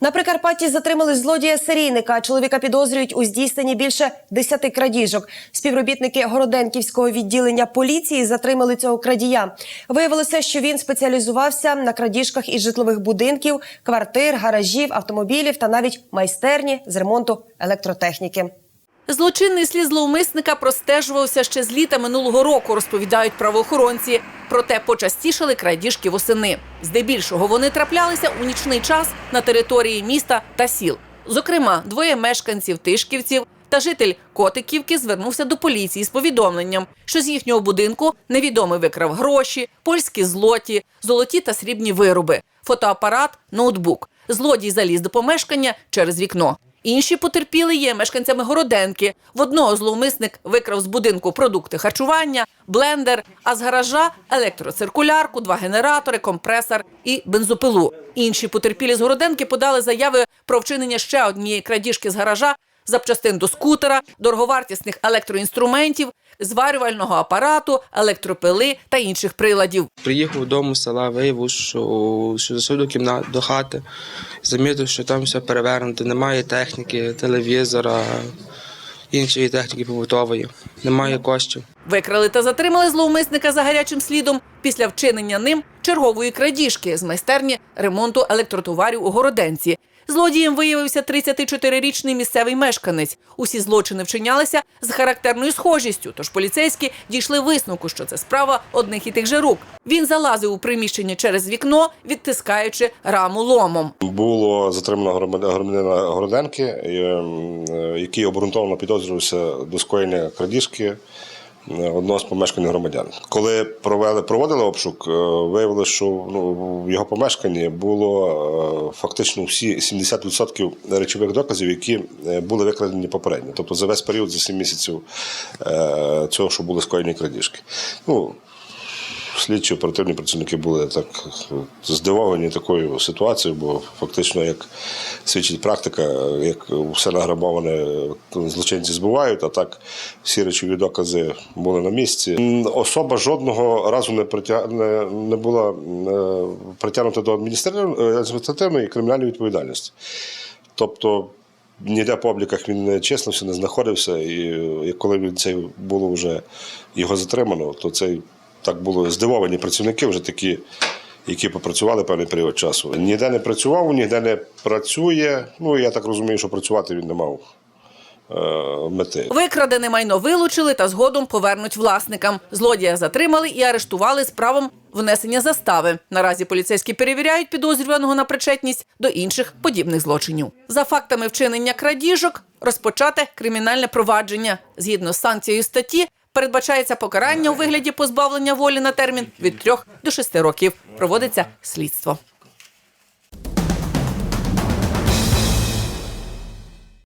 На Прикарпатті затримали злодія серійника. Чоловіка підозрюють у здійсненні більше десяти крадіжок. Співробітники Городенківського відділення поліції затримали цього крадія. Виявилося, що він спеціалізувався на крадіжках із житлових будинків, квартир, гаражів, автомобілів та навіть майстерні з ремонту електротехніки. Злочинний слід зловмисника простежувався ще з літа минулого року, розповідають правоохоронці. Проте почастішали крадіжки восени. Здебільшого вони траплялися у нічний час на території міста та сіл. Зокрема, двоє мешканців Тишківців та житель Котиківки звернувся до поліції з повідомленням, що з їхнього будинку невідомий викрав гроші, польські злоті, золоті та срібні вироби, фотоапарат, ноутбук. Злодій заліз до помешкання через вікно. Інші потерпіли є мешканцями Городенки. В одного зловмисник викрав з будинку продукти харчування, блендер, а з гаража електроциркулярку, два генератори, компресор і бензопилу. Інші потерпілі з Городенки подали заяви про вчинення ще однієї крадіжки з гаража, запчастин до скутера, дороговартісних електроінструментів, зварювального апарату, електропили та інших приладів. Приїхав додому з села, виявив, що, що зайшов до до хати, замітив, що там все перевернуто, немає техніки, телевізора, іншої техніки побутової, немає коштів. Викрали та затримали зловмисника за гарячим слідом після вчинення ним чергової крадіжки з майстерні ремонту електротоварів у Городенці. Злодієм виявився 34-річний місцевий мешканець. Усі злочини вчинялися з характерною схожістю, тож поліцейські дійшли висновку, що це справа одних і тих же рук. Він залазив у приміщення через вікно, відтискаючи раму ломом. Було затримано громадя- громадянина Городенки, ем, е, який обґрунтовано підозрювався до скоєння крадіжки одного з помешкань громадян. Коли провели, проводили обшук, е, виявилося, що ну, в його помешканні було е, фактично всі 70% речових доказів, які е, були викрадені попередньо. Тобто за весь період, за 7 місяців цього, що були скоєні крадіжки. Ну, слідчі оперативні працівники були так здивовані такою ситуацією, бо фактично, як свідчить практика, як все награбоване злочинці збувають, а так всі речові докази були на місці. Особа жодного разу не притя... не, була е, притягнута до адміністративної е, і кримінальної відповідальності. Тобто ніде по обліках він не числився, не знаходився, і е, коли він цей було вже його затримано, то цей так було здивовані працівники, вже такі, які попрацювали певний період часу. Ніде не працював, ніде не працює. Ну я так розумію, що працювати він не мав е, мети. Викрадене майно вилучили та згодом повернуть власникам. Злодія затримали і арештували з правом внесення застави. Наразі поліцейські перевіряють підозрюваного на причетність до інших подібних злочинів. За фактами вчинення крадіжок розпочате кримінальне провадження. Згідно з санкцією статті, передбачається покарання у вигляді позбавлення волі на термін від 3 до 6 років. Проводиться слідство.